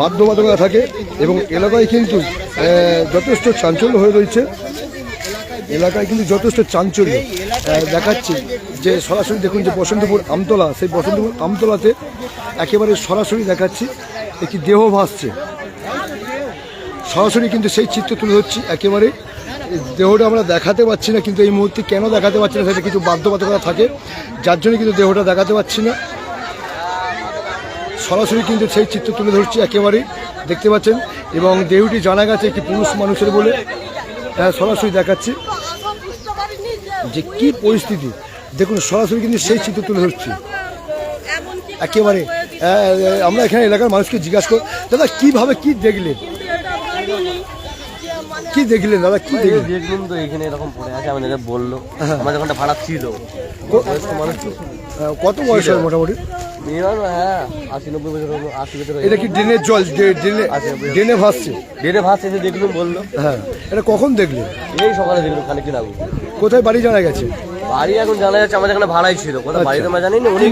বাধ্যবাধকতা থাকে এবং এলাকায় কিন্তু যথেষ্ট চাঞ্চল্য হয়ে রয়েছে। এলাকায় কিন্তু যথেষ্ট চাঞ্চল্য। দেখাচ্ছে যে সরাসরি দেখুন যে বসন্তপুর আমতলা, সেই বসন্তপুর আমতলাতে একেবারে সরাসরি দেখাচ্ছি, একটি দেহ ভাসছে। সরাসরি কিন্তু সেই চিত্র তুলে ধরছি, একেবারে দেহটা আমরা দেখাতে পাচ্ছি না, কিন্তু এই মুহূর্তে কেন দেখাতে পাচ্ছি না, সেটা কিছু বাধ্যবাধকতা থাকে। যার জন্য কিন্তু দেহটা দেখাতে পাচ্ছি না। সরাসরি কিন্তু সেই চিত্র তুলে ধরছি একেবারেই দেখতে পাচ্ছেন? এবং দেহটি জানা গেছে একটি পুরুষ মানুষের বলে হ্যাঁ সরাসরি দেখাচ্ছি। যে কি পরিস্থিতি? দেখুন সরাসরি কিন্তু সেই চিত্র তুলে ধরছি। একেবারে হ্যাঁ, আমরা এখানে এলাকার মানুষকে জিজ্ঞাসা করি দাদা কীভাবে কি দেখলেন? কি দেখলেন দাদা কি দেখলেন? দেখলুম তো এখানে এরকম পড়ে আছে আমাদের বলল। হ্যাঁ। আমাদের ওখানটা ভাড়া ছিল কত বয়স হয় মোটামুটি? হ্যাঁ আশি নব্বই বছর আশি বছর এটা কি ড্রেনের জল ড্রে- ড্রেনে আচ্ছা, ড্রেনে ভাসছে? দেখলুম বলল। হ্যাঁ এটা কখন দেখলেন? এই সকালে দেখলুম খানিক আগে কোথায় বাড়ি জানা গেছে? বাড়ি এখন জানা যাচ্ছে আমাদের এখানে ভাড়াই ছিল। কোথাও বাড়িতে আমরা জানি না উনি?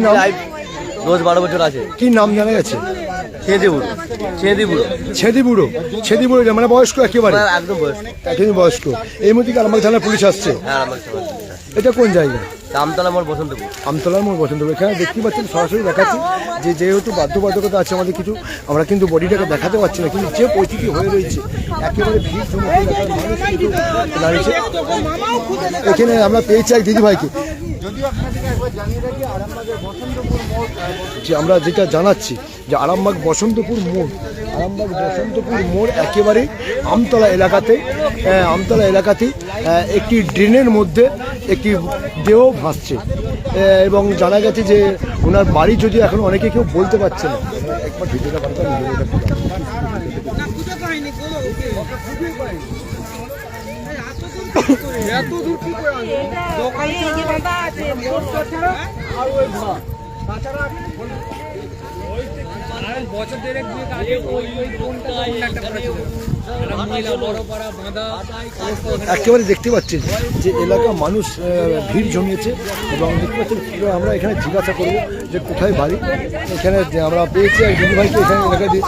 দশ বারো বছর আছে। কি নাম জানা গেছে? ছেঁদে বুড়ো ছেঁদে বুড়ো ছেদি বুড়ো ছেদি বুড়ো মানে বয়স্ক একেবারে। একদম বয়স একেবারে বয়স্ক। এই আরামবাগ থানার পুলিশ আসছে? হ্যাঁ এটা কোন জায়গা? বসন্তপুর। মোড় পছন্দ এখানে দেখতে পাচ্ছেন সরাসরি দেখাচ্ছি যে যেহেতু বাধ্যবাধকতা আছে আমাদের কিছু আমরা কিন্তু বডিটাকে দেখাতে পারছি না কিন্তু যে পরিস্থিতি হয়ে রয়েছে একেবারে ভিড় জমে দাঁড়িয়েছে। এখানে আমরা পেয়েছি এক দিদিভাইকে। যে আমরা যেটা জানাচ্ছি, যে আরামবাগ বসন্তপুর মোড়, আরামবাগ বসন্তপুর মোড় একেবারে আমতলা এলাকাতে আমতলা এলাকাতে একটি ড্রেনের মধ্যে একটি দেহ ভাসছে। এবং জানা গেছে যে ওনার বাড়ি যদি এখন অনেকে কেউ বলতে পারছে না, একবার ভিডিওটা বার করে ভিডিওটা একটু দাও। বছর দেড়েক আগে ওই ওই কোনটা একটা একেবারে দেখতে পাচ্ছেন যে এলাকা মানুষ ভিড় জমিয়েছে এবং দেখতে পাচ্ছেন আমরা এখানে জিজ্ঞাসা করব যে কোথায় বাড়ি। এখানে আমরা পেয়েছি এক দিদিভাইকে এখানে এলাকায় দিয়ে।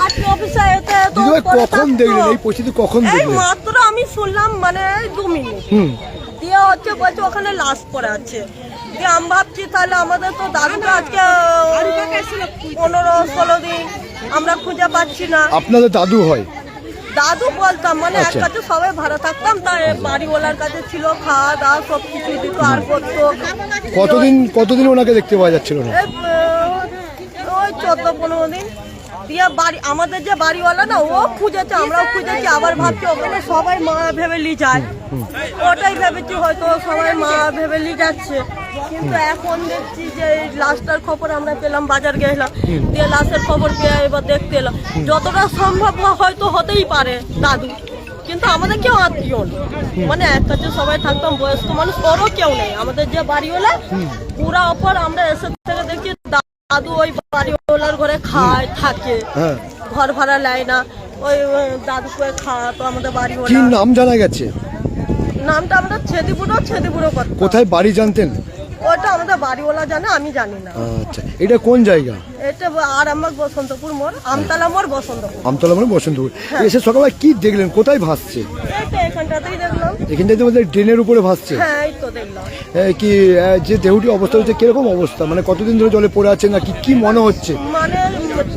দিদিভাই কখন। দেখলেন? এই পরিস্থিতি কখন দেখলেন? শুনলাম মানে দু মিনিট। দিয়ে হচ্ছে বলছে ওখানে লাশ পড়ে আছে। দিয়ে আমি ভাবছি তাহলে আমাদের তো দাদুকে আজকে পনেরো ষোলো দিন আমরা খুঁজে পাচ্ছি না। আপনাদের দাদু হয়? দাদু বলতাম মানে এক আচ্ছা। কাছে সবাই ভাড়া থাকতাম তাই বাড়িওয়ালার কাছে ছিল খাওয়া দাওয়া সব কিছু দিত আর করতো। কতদিন কতদিন ওনাকে দেখতে পাওয়া যাচ্ছিল না? ওই চোদ্দ পনেরো দিন। দিয়ে বাড়ি আমাদের যে বাড়িওয়ালা না, ও খুঁজেছে, আমরাও খুঁজেছি, আবার ভাবছি ওখানে সবাই মা ভেবে লি যায়। ওটাই ভেবেছি হয়তো সবাই মা ভেবে লি যাচ্ছে। কিন্তু এখন দেখছি যে এই লাশটার খবর আমরা পেলাম, বাজার গেলাম দিয়ে লাশের খবর পেয়ে এবার দেখতে এলাম। যতটা সম্ভব হয়তো হতেই পারে, দাদু। কিন্তু আমাদের কেউ আত্মীয় মানে এক কাছে সবাই থাকতাম, বয়স্ক মানুষ, ওরও কেউ নেই। আমাদের যে বাড়িওয়ালা, পুরা অপর, আমরা এসে থেকে দেখছি দাদু ওই বাড়িওয়ালার ঘরে খায় থাকে। হ্যাঁ। ঘর ভাড়া নেয় না। ওই ওই দাদুকে খাওয়াতো আমাদের কি নাম জানা গেছে? নামটা আমরা ছেদিপুরো ছেদিপুরো করতাম কোথায় বাড়ি জানতেন? ওটা আমাদের বাড়িওয়ালা জানে আমি জানি না। আচ্ছা এটা কোন জায়গা? এটা আর আমার বসন্তপুর মোড় আমতলা মোড় বসন্তপুর। আমতলা মানে বসন্তপুর। এসে সকালে কি দেখলেন? কোথায় ভাসছে? তো এখানটাতেই দেখলাম। এখানটাতে আমাদের ড্রেনের উপরে ভাসছে। হ্যাঁ তো কি যে দেহটি অবস্থা হচ্ছে কীরকম অবস্থা? মানে কতদিন ধরে জলে পড়ে আছে নাকি কি মনে হচ্ছে? মানে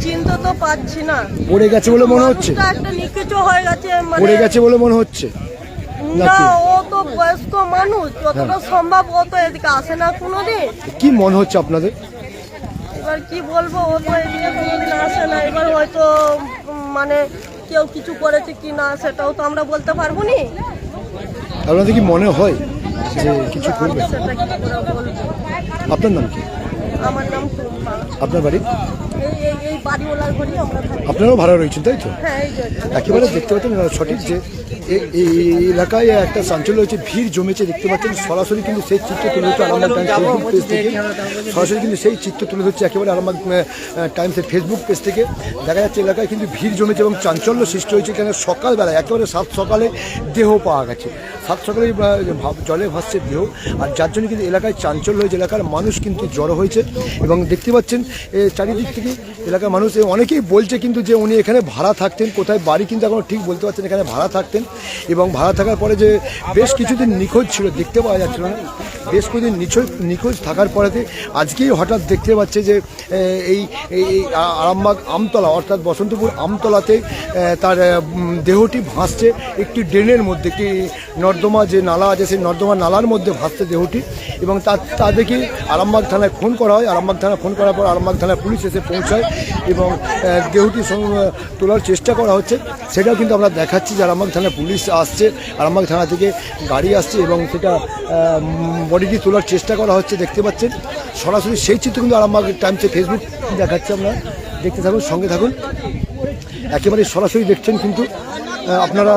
চিন্তা তো পাচ্ছি না। পড়ে গেছে বলে মনে হচ্ছে? একটা নিকিচো হয়ে গেছে মানে পড়ে গেছে বলে মনে হচ্ছে? না ও তো বয়স্ক মানুষ যতটা সম্ভব ও তো এদিকে আসে না কোনোদিন। কি মনে হচ্ছে আপনাদের? এবার কি বলব ও তো এদিকে কোনোদিন আসে না। এবার হয়তো মানে কেউ কিছু করেছে কি না সেটাও তো আমরা বলতে পারব নি। আপনাদের কি মনে হয় যে কিছু করবে। আপনার নাম কি? আমার নাম আপনার বাড়ি? আপনারাও ভাড়া রয়েছেন তাই তো? হ্যাঁ একেবারে দেখতে পাচ্ছেন সঠিক যে এই এলাকায় একটা চাঞ্চল্য হচ্ছে ভিড় জমেছে, দেখতে পাচ্ছেন, সরাসরি কিন্তু সেই চিত্র তুলে ধরছে আরামবাগ টাইমস ফেসবুক পেজ থেকে। সরাসরি কিন্তু সেই চিত্র তুলে ধরছে একেবারে আরামবাগ টাইমসের ফেসবুক পেজ থেকে। দেখা যাচ্ছে এলাকায় কিন্তু ভিড় জমেছে এবং চাঞ্চল্য সৃষ্টি হয়েছে কেন সকালবেলা একেবারে সাত সকালে দেহ পাওয়া গেছে। সাত সকালে জলে ভাসছে দেহ, আর যার জন্য কিন্তু এলাকায় চাঞ্চল্য হয়েছে। এলাকার মানুষ কিন্তু জড়ো হয়েছে এবং দেখতে পাচ্ছেন চারিদিক থেকে এলাকার মানুষ অনেকেই বলছে কিন্তু যে উনি এখানে ভাড়া থাকতেন, কোথায় বাড়ি কিন্তু এখনও ঠিক বলতে পারছেন এখানে ভাড়া থাকতেন। এবং ভাড়া থাকার পরে যে বেশ কিছুদিন নিখোঁজ ছিল, দেখতে পাওয়া যাচ্ছিল না। বেশ কিছুদিন নিখোঁজ নিখোঁজ থাকার পরেতে আজকেই হঠাৎ দেখতে পাচ্ছে যে এই আরামবাগ আমতলা, অর্থাৎ বসন্তপুর আমতলাতে তার দেহটি ভাসছে। একটি ড্রেনের মধ্যে, একটি নর্দমা যে নালা আছে, সেই নর্দমা নালার মধ্যে ভাসছে দেহটি এবং তা তা দেখে আরামবাগ থানায় ফোন করা হয়। আরামবাগ থানায় ফোন করার পর আরামবাগ থানায় পুলিশ এসে পৌঁছায়। এবং সং- তোলার চেষ্টা করা হচ্ছে। সেটাও কিন্তু আমরা দেখাচ্ছি যে আরামবাগ থানায় পুলিশ আসছে, আরামবাগ থানা থেকে গাড়ি আসছে এবং সেটা বডিটি তোলার চেষ্টা করা হচ্ছে, দেখতে পাচ্ছেন। সরাসরি সেই চিত্র কিন্তু আরামবাগ টাইমসে ফেসবুক দেখাচ্ছে আমরা। দেখতে থাকুন, সঙ্গে থাকুন। একেবারে সরাসরি দেখছেন কিন্তু আপনারা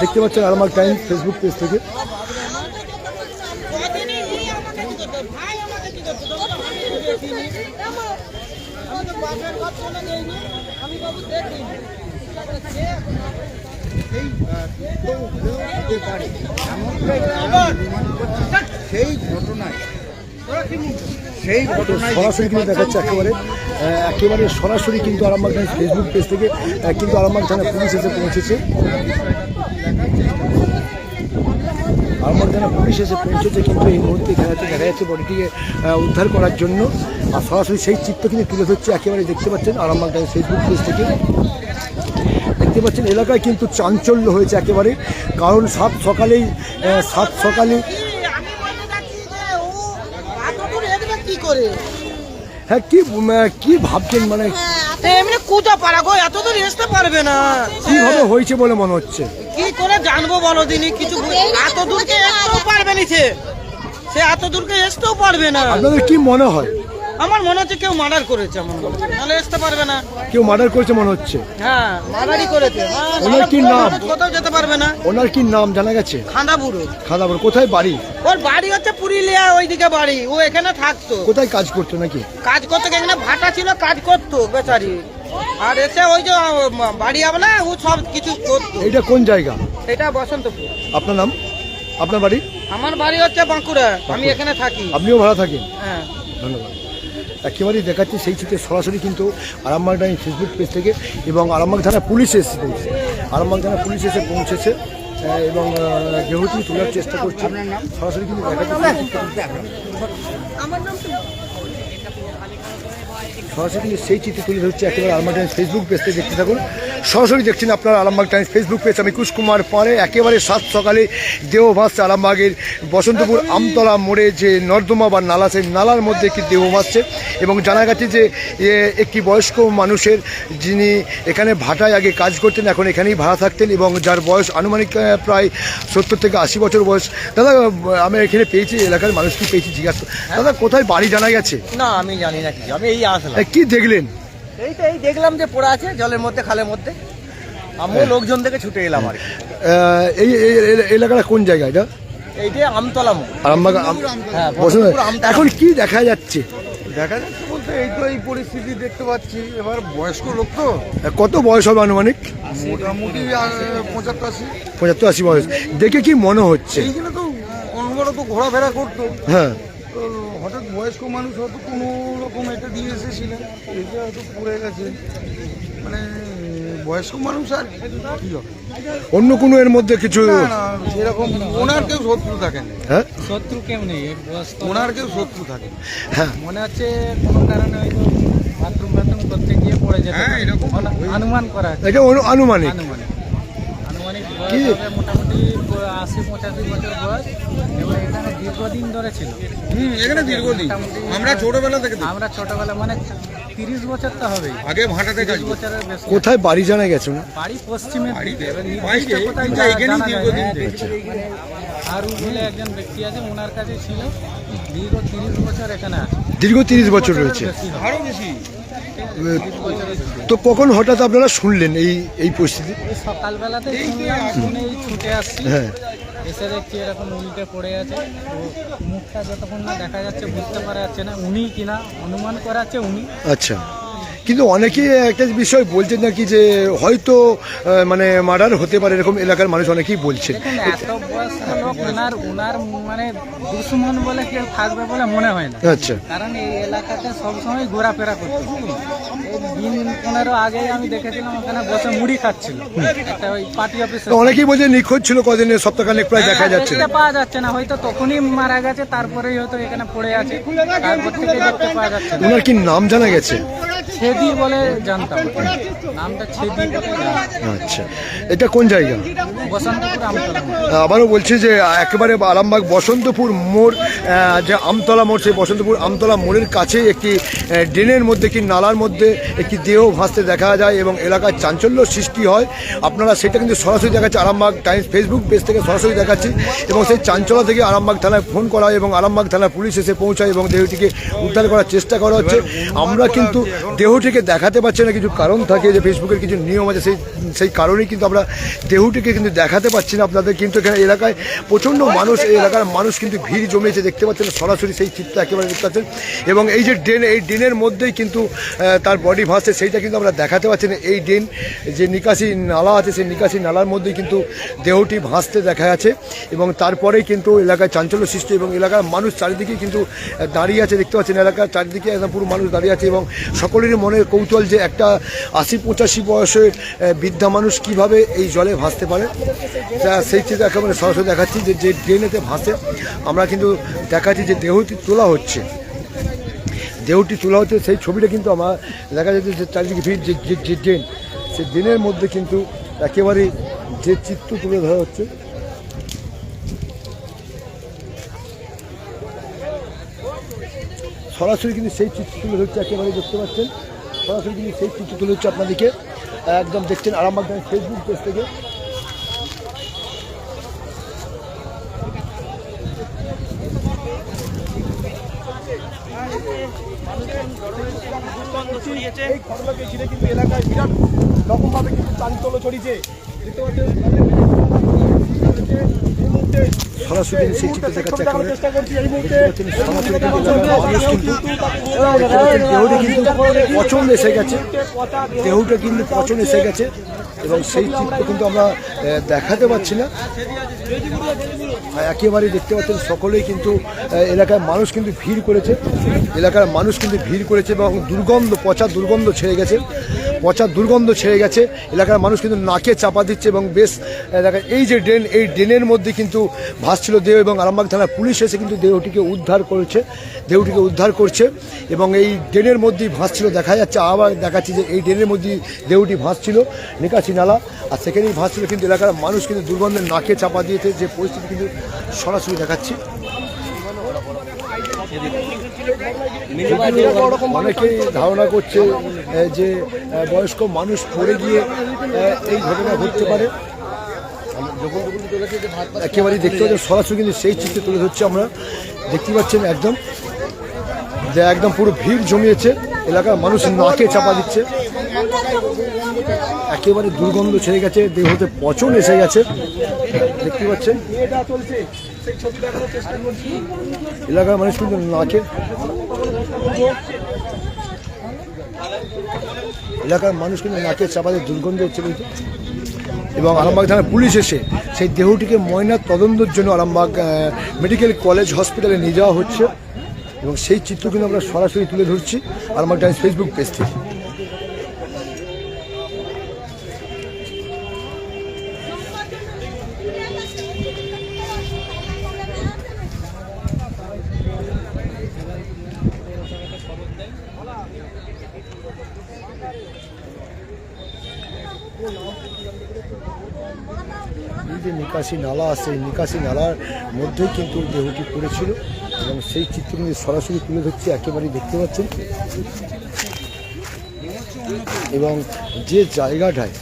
দেখতে পাচ্ছেন আরামবাগ টাইম ফেসবুক পেজ থেকে। সেই সেই ঘটনায় সরাসরি কিন্তু একেবারে একেবারে সরাসরি কিন্তু আরামবাগ টাইমস ফেসবুক পেজ থেকে কিন্তু আরামবাগ থানায় পুলিশ এসে পৌঁছেছে। আরামবাগ থানা পুলিশ এসে পৌঁছেছে কিন্তু এই মুহূর্তে দেখা যাচ্ছে দেখা যাচ্ছে বডিটিকে উদ্ধার করার জন্য। আর সরাসরি সেই চিত্র কিন্তু তুলে ধরছে একেবারে দেখতে পাচ্ছেন আরামবাগ টাইমস ফেসবুক পেজ থেকে। দেখতে পাচ্ছেন এলাকায় কিন্তু চাঞ্চল্য হয়েছে একেবারে। কারণ সাত সকালেই সাত সকালে হ্যাঁ কি কি ভাবছেন মানে? এমনি কুটা পারা গো এতদূর আসতে পারবে না। কীভাবে হয়েছে বলে মনে হচ্ছে? কি করে জানব বলো দিনই কিছু এত দূরকে আসতেও পারবে নিছে সে। সে এত দূরকে আসতেও পারবে না। আপনাদের কি মনে হয়? আমার মনে হচ্ছে কেউ মার্ডার করেছে আমার মনে। নাহলে আসতে পারবে না। কেউ মার্ডার করেছে মনে হচ্ছে। হ্যাঁ মার্ডারই করেছে। হ্যাঁ, ওনার কি নাম? কোথাও যেতে পারবে না। ওনার কি নাম জানা গেছে? খান্দা বুড়ো খাদাবর কোথায় বাড়ি? ওর বাড়ি হচ্ছে পুরুলিয়া ওইদিকে বাড়ি। ও এখানে থাকতো। কোথায় কাজ করতো নাকি? কাজ করতো এখানে ভাটা ছিল কাজ করতো বেচারি। আর এসে ওই যে আহ, বাড়ি হবে না ও সব কিছু করতো। এটা কোন জায়গা? এটা বসন্তপুর। আপনার নাম? আপনার বাড়ি? আমার বাড়ি হচ্ছে বাঁকুড়া। আমি এখানে থাকি। আপনিও ভাড়া থাকেন? হ্যাঁ। ধন্যবাদ। একেবারেই দেখাচ্ছে সেই চিত্রে সরাসরি কিন্তু আরামবাগ ডাইনি ফেসবুক পেজ থেকে এবং আরামবাগ থানা পুলিশ এসে পৌঁছেছে। আরামবাগ থানা পুলিশ এসে পৌঁছেছে এবং যেহেতু তোলার চেষ্টা করছে সরাসরি কিন্তু সরাসরি কিন্তু সেই চিত্র তুলে ধরছে একেবারে আরামবাগ ডাইনি ফেসবুক পেজ থেকে। দেখতে থাকুন সরাসরি দেখছেন আপনারা আরামবাগ টাইমস ফেসবুক পেজ আমি কুশকুমার পরে একেবারে সাত সকালে দেহ ভাসছে আরামবাগের বসন্তপুর আমতলা মোড়ে যে নর্দমা বা নালা সেই নালার মধ্যে একটি দেহ ভাসছে এবং জানা গেছে যে এ, একটি বয়স্ক মানুষের যিনি এখানে ভাটায় আগে কাজ করতেন এখন এখানেই ভাড়া থাকতেন এবং যার বয়স আনুমানিক প্রায় সত্তর থেকে আশি বছর বয়স। দাদা আমি এখানে পেয়েছি এলাকার মানুষকে পেয়েছি জিজ্ঞাসা। দাদা কোথায় বাড়ি জানা গেছে? না আমি জানি না কিছু আমি এই আসলাম। কি দেখলেন? এই তো এই দেখলাম যে পড়ে আছে জলের মধ্যে খালের মধ্যে। আমিও লোকজন থেকে ছুটে এলাম আর কি। এই এলাকাটা কোন জায়গা এটা? আমতলা আম- হ্যাঁ আমতলা। এখন কি দেখা যাচ্ছে? দেখা যাচ্ছে বলতে এই তো এই পরিস্থিতি দেখতে পাচ্ছি। এবার বয়স্ক লোক তো। কত বয়স হবে আনুমানিক? মোটামুটি পঁচাত্তর আশি। পঁচাত্তর আশি বয়স। দেখে কি মনে হচ্ছে? এইগুলো তো অনবরত ঘোরাফেরা করতো। হ্যাঁ। তো হঠাৎ বয়স্ক মানুষ হয়তো কোনো রকম এটা দিয়ে এসেছিলেন এটা হয়তো পড়ে গেছে। মানে বয়স্ক মানুষ আর কি হবে? অন্য কোনো এর মধ্যে কিছু সেরকম ওনার কেউ শত্রু থাকে না। হ্যাঁ? শত্রু কেউ নেই ওনার কেউ শত্রু থাকে হ্যাঁ। মনে হচ্ছে কোনো কারণে হয়তো বাথরুম বাথরুম করতে গিয়ে পড়ে যেতে হ্যাঁ, এরকম অনু- অনুমান করা এটা আনুমানিক। আনুমানিক। আনুমানিক কি? মোটামুটি আশি পঁচাশি বছর বয়স। এবং এখানে দীর্ঘদিন ধরে ছিল। হুম এখানে দীর্ঘদিন। আমরা ছোটবেলা থেকে আমরা ছোটবেলা মানে তিরিশ বছর তো হবেই। আগে ভাটাতে কাজ বছরের বেশি কোথায় বাড়ি জানা গেছে না? বাড়ি কোথায় এখানেই দীর্ঘদিন না। থেকে। মানে আরু বলে একজন ব্যক্তি আছে ওনার কাছে ছিল। দীর্ঘ তিরিশ বছর এখানে আছে। দীর্ঘ তিরিশ বছর রয়েছে। আরও বেশি। তো কখন হঠাৎ আপনারা শুনলেন এই এই পরিস্থিতি? সকালবেলাতে শুনলাম শুনে এই ছুটে আসছি। হ্যাঁ। এসে দেখছি এরকম উল্টে পড়ে আছে। তো মুখটা যতক্ষণ না দেখা যাচ্ছে, বুঝতে পারা যাচ্ছে না উনি কিনা, অনুমান করা যাচ্ছে উনি। আচ্ছা। কিন্তু অনেকেই একটা বিষয় বলছেন নাকি যে হয়তো মানে মার্ডার হতে পারে এরকম এলাকার মানুষ অনেকেই বলছেন। ওনার ওনার মানে দুশ্মন বলে কেউ থাকবে বলে মনে হয় না। আচ্ছা। কারণ এই এলাকাতে সবসময় ঘোরাফেরা করতো এই দিন পনেরো আগে আমি দেখেছিলাম ওখানে বসে মুড়ি খাচ্ছিল। ওই পার্টি অফিসে। তো অনেকেই বলছে নিখোঁজ ছিল কদিনে সপ্তাহখানেক প্রায় দেখা যাচ্ছে। পাওয়া যাচ্ছে না হয়তো তখনই মারা গেছে তারপরেই হয়তো এখানে পড়ে আছে। তারপর থেকে দেখতে পাওয়া যাচ্ছে ওনার কি নাম জানা গেছে? ছেদি বলে জানতাম। নামটা ছেদি আচ্ছা। এটা কোন জায়গা? বসন্তপুর আমতলা আবারও বলছি যে একেবারে আরামবাগ বসন্তপুর মোড় যে আমতলা মোড় সেই বসন্তপুর আমতলা মোড়ের কাছে একটি ড্রেনের মধ্যে কি নালার মধ্যে একটি দেহ ভাসতে দেখা যায় এবং এলাকার চাঞ্চল্য সৃষ্টি হয়। আপনারা সেটা কিন্তু সরাসরি দেখাচ্ছে আরামবাগ টাইমস ফেসবুক পেজ থেকে সরাসরি দেখাচ্ছি এবং সেই চাঞ্চল্য থেকে আরামবাগ থানায় ফোন করা এবং আরামবাগ থানার পুলিশ এসে পৌঁছায় এবং দেহটিকে উদ্ধার করার চেষ্টা করা হচ্ছে। আমরা কিন্তু দেহটিকে দেখাতে পারছি না, কিছু কারণ থাকে, যে ফেসবুকের কিছু নিয়ম আছে, সেই সেই কারণেই কিন্তু আমরা দেহটিকে কিন্তু দেখাতে পারছি না আপনাদের, কিন্তু এখানে এলাকায় প্রচণ্ড মানুষ, এই এলাকার মানুষ কিন্তু ভিড় জমেছে, দেখতে পাচ্ছেন সরাসরি সেই চিত্র একেবারে দেখতে পাচ্ছেন। এবং এই যে ড্রেন, এই ড্রেনের মধ্যেই কিন্তু তার বডি ভাসছে, সেইটা কিন্তু আমরা দেখাতে পাচ্ছি না। এই ড্রেন, যে নিকাশি নালা আছে, সেই নিকাশি নালার মধ্যেই কিন্তু দেহটি ভাসতে দেখা যাচ্ছে। এবং তারপরেই কিন্তু এলাকায় চাঞ্চল্য সৃষ্টি, এবং এলাকার মানুষ চারিদিকে কিন্তু দাঁড়িয়ে আছে, দেখতে পাচ্ছেন, এলাকার চারিদিকে পুরো মানুষ দাঁড়িয়ে আছে, এবং সকলেরই মনের কৌতূহল যে একটা আশি পঁচাশি বয়সের বৃদ্ধা মানুষ কীভাবে এই জলে ভাসতে পারে সেই চিত্র একেবারে সরাসরি দেখাচ্ছি যে যে ড্রেনেতে ভাসে। আমরা কিন্তু দেখাচ্ছি যে দেহটি তোলা হচ্ছে। দেহটি তোলা হচ্ছে, সেই ছবিটা কিন্তু আমার দেখা যাচ্ছে যে চারিদিকে ভিড় যে- যে ড্রেন, সেই ড্রেনের মধ্যে কিন্তু একেবারে যে চিত্র তুলে ধরা হচ্ছে সরাসরি কিন্তু সেই চিত্র তুলে ধরছে একেবারে দেখতে পাচ্ছেন। সরাসরি কিন্তু সেই চিত্র তুলে হচ্ছে আপনাদেরকে একদম দেখছেন আরামবাগ ফেসবুক পেজ থেকে। এই ঘটনাকে ঘিরে কিন্তু এলাকায় বিরাট রকমভাবে কিন্তু চাঞ্চল্য ছড়িয়েছে। দেখতে পাচ্ছেন সরাসরি কিন্তু সেই চিত্র দেখাচ্ছে একেবারে দেখতে পাচ্ছেন সরাসরি কিন্তু পাচ্ছেন দেহটা কিন্তু পছন্দ এসে গেছে। দেহটা কিন্তু পছন্দ এসে গেছে এবং সেই চিত্র কিন্তু আমরা দেখাতে পাচ্ছি না। একেবারেই দেখতে পাচ্ছেন সকলেই কিন্তু এলাকার মানুষ কিন্তু ভিড় করেছে। এলাকার মানুষ কিন্তু ভিড় করেছে এবং দুর্গন্ধ পচা দুর্গন্ধ ছেড়ে গেছে। পচা দুর্গন্ধ ছেড়ে গেছে। এলাকার মানুষ কিন্তু নাকে চাপা দিচ্ছে এবং বেশ এলাকায় এই যে ড্রেন, এই ড্রেনের মধ্যে কিন্তু ভাসছিল দেহ এবং আরামবাগ থানার পুলিশ এসে কিন্তু দেহটিকে উদ্ধার করেছে, দেহটিকে উদ্ধার করছে এবং এই ড্রেনের মধ্যেই ভাসছিল। দেখা যাচ্ছে, আবার দেখাচ্ছি যে এই ড্রেনের মধ্যেই দেহটি ভাসছিল। নিকাশি নালা, আর সেখানেই ভাসছিল কিন্তু এলাকার মানুষ কিন্তু দুর্গন্ধের নাকে চাপা দিয়েছে। যে পরিস্থিতি কিন্তু সরাসরি দেখাচ্ছি। অনেকেই ধারণা করছে যে বয়স্ক মানুষ পড়ে গিয়ে এই ঘটনা ঘটতে পারে। একেবারেই দেখতে পাচ্ছেন সরাসরি কিন্তু সেই চিত্রে তুলে ধরছি আমরা। দেখতে পাচ্ছেন একদম যে একদম পুরো ভিড় জমিয়েছে এলাকার মানুষ নাকে চাপা দিচ্ছে। একেবারে দুর্গন্ধ ছেড়ে গেছে দেহতে পচন এসে গেছে। দেখতে পাচ্ছেন এলাকার মানুষ কিন্তু নাকে এলাকার মানুষ কিন্তু নাকে চাপাতে দুর্গন্ধ হচ্ছে কিন্তু। এবং আরামবাগ থানার পুলিশ এসে সেই দেহটিকে ময়না তদন্তের জন্য আরামবাগ মেডিকেল কলেজ হসপিটালে নিয়ে যাওয়া হচ্ছে। এবং সেই চিত্র কিন্তু আমরা সরাসরি তুলে ধরছি আরামবাগ টাইমস ফেসবুক পেজ থেকে। নিকাশি নালা সেই নিকাশি নালার মধ্যেই কিন্তু দেহটি পড়েছিল এবং সেই চিত্র কিন্তু সরাসরি তুলে ধরছি, একেবারেই দেখতে পাচ্ছেন। এবং যে জায়গাটায়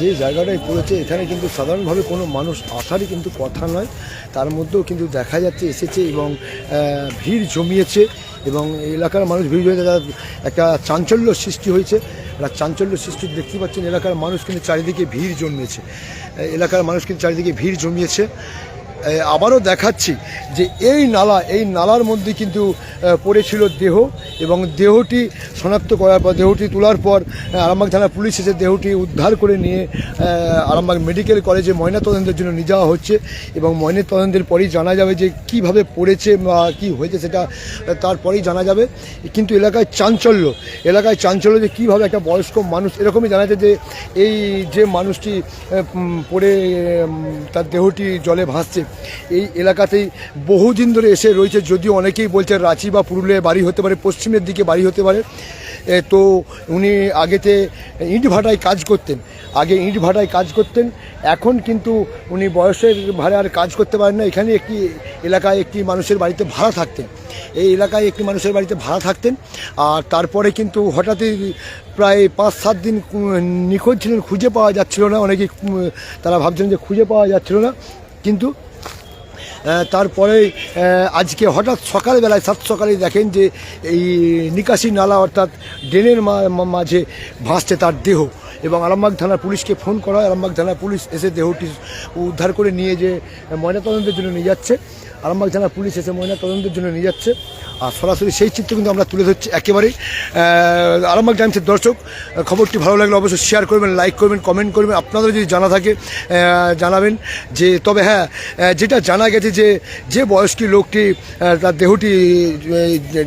যে জায়গাটায় পড়েছে, এখানে কিন্তু সাধারণভাবে কোনো মানুষ আসারই কিন্তু কথা নয়। তার মধ্যেও কিন্তু দেখা যাচ্ছে, এসেছে এবং ভিড় জমিয়েছে এবং এলাকার মানুষ ভিড় তার একটা চাঞ্চল্য সৃষ্টি হয়েছে। একটা চাঞ্চল্য সৃষ্টি দেখতে পাচ্ছেন এলাকার মানুষ কিন্তু চারিদিকে ভিড় জমিয়েছে। এলাকার মানুষ কিন্তু চারিদিকে ভিড় জমিয়েছে। আবারও দেখাচ্ছি যে এই নালা, এই নালার মধ্যে কিন্তু পড়েছিল দেহ এবং দেহটি শনাক্ত করার পর, দেহটি তোলার পর আরামবাগ থানা পুলিশ এসে দেহটি উদ্ধার করে নিয়ে আরামবাগ মেডিকেল কলেজে ময়নাতদন্তের জন্য নিয়ে যাওয়া হচ্ছে এবং ময়নাতদন্তের পরেই জানা যাবে যে কীভাবে পড়েছে বা কী হয়েছে সেটা তারপরেই জানা যাবে। কিন্তু এলাকায় চাঞ্চল্য এলাকায় চাঞ্চল্য যে কীভাবে একটা বয়স্ক মানুষ, এরকমই জানা যায় যে এই যে মানুষটি পড়ে তার দেহটি জলে ভাসছে। এই এলাকাতেই বহুদিন ধরে এসে রয়েছে, যদিও অনেকেই বলছে রাঁচি বা পুরুলিয়ায় বাড়ি হতে পারে, পশ্চিমের দিকে বাড়ি হতে পারে। তো উনি আগেতে ইট ভাটায় কাজ করতেন, আগে ইট ভাটায় কাজ করতেন, এখন কিন্তু উনি বয়সের ভারে আর কাজ করতে পারেন না। এখানে একটি এলাকায় একটি মানুষের বাড়িতে ভাড়া থাকতেন, এই এলাকায় একটি মানুষের বাড়িতে ভাড়া থাকতেন, আর তারপরে কিন্তু হঠাৎই প্রায় পাঁচ সাত দিন নিখোঁজ ছিলেন, খুঁজে পাওয়া যাচ্ছিল না, অনেকে তারা ভাবছেন যে খুঁজে পাওয়া যাচ্ছিল না, কিন্তু তারপরে আজকে হঠাৎ সকালবেলায়, সাত সকালে দেখেন যে এই নিকাশি নালা অর্থাৎ ড্রেনের মাঝে ভাসছে তার দেহ এবং আরামবাগ থানার পুলিশকে ফোন করা হয়। আরামবাগ থানার পুলিশ এসে দেহটি উদ্ধার করে নিয়ে যে ময়নাতদন্তের জন্য নিয়ে যাচ্ছে। আরামবাগ থানার পুলিশ এসে ময়নাতদন্তের জন্য নিয়ে যাচ্ছে। আর সরাসরি সেই চিত্র কিন্তু আমরা তুলে ধরছি একেবারেই। আরামবাগ টাইমসের দর্শক খবরটি ভালো লাগলে অবশ্যই শেয়ার করবেন লাইক করবেন কমেন্ট করবেন। আপনাদের যদি জানা থাকে জানাবেন যে, তবে হ্যাঁ যেটা জানা গেছে যে যে বয়স্কী লোকটি তার দেহটি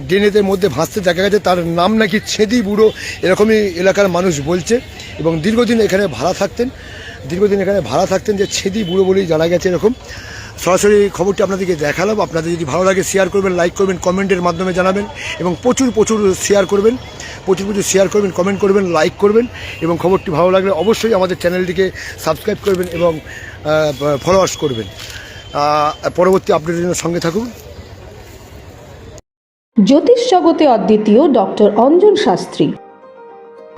ড্রেনেদের মধ্যে ভাসতে দেখা গেছে, তার নাম নাকি ছেদি বুড়ো, এরকমই এলাকার মানুষ বলছে। এবং দীর্ঘদিন এখানে ভাড়া থাকতেন, দীর্ঘদিন এখানে ভাড়া থাকতেন যে ছেদি বুড়ো বলেই জানা গেছে এরকম। সরাসরি খবরটি আপনাদেরকে দেখালাম। আপনাদের যদি ভালো লাগে শেয়ার করবেন লাইক করবেন কমেন্টের মাধ্যমে জানাবেন এবং প্রচুর প্রচুর শেয়ার করবেন। প্রচুর প্রচুর শেয়ার করবেন কমেন্ট করবেন লাইক করবেন এবং খবরটি ভালো লাগলে অবশ্যই আমাদের চ্যানেলটিকে সাবস্ক্রাইব করবেন এবং ফলোয়ার্স করবেন। পরবর্তী আপডেটের জন্য সঙ্গে থাকুন। জ্যোতিষ জগতে অদ্বিতীয় ডক্টর অঞ্জন শাস্ত্রী।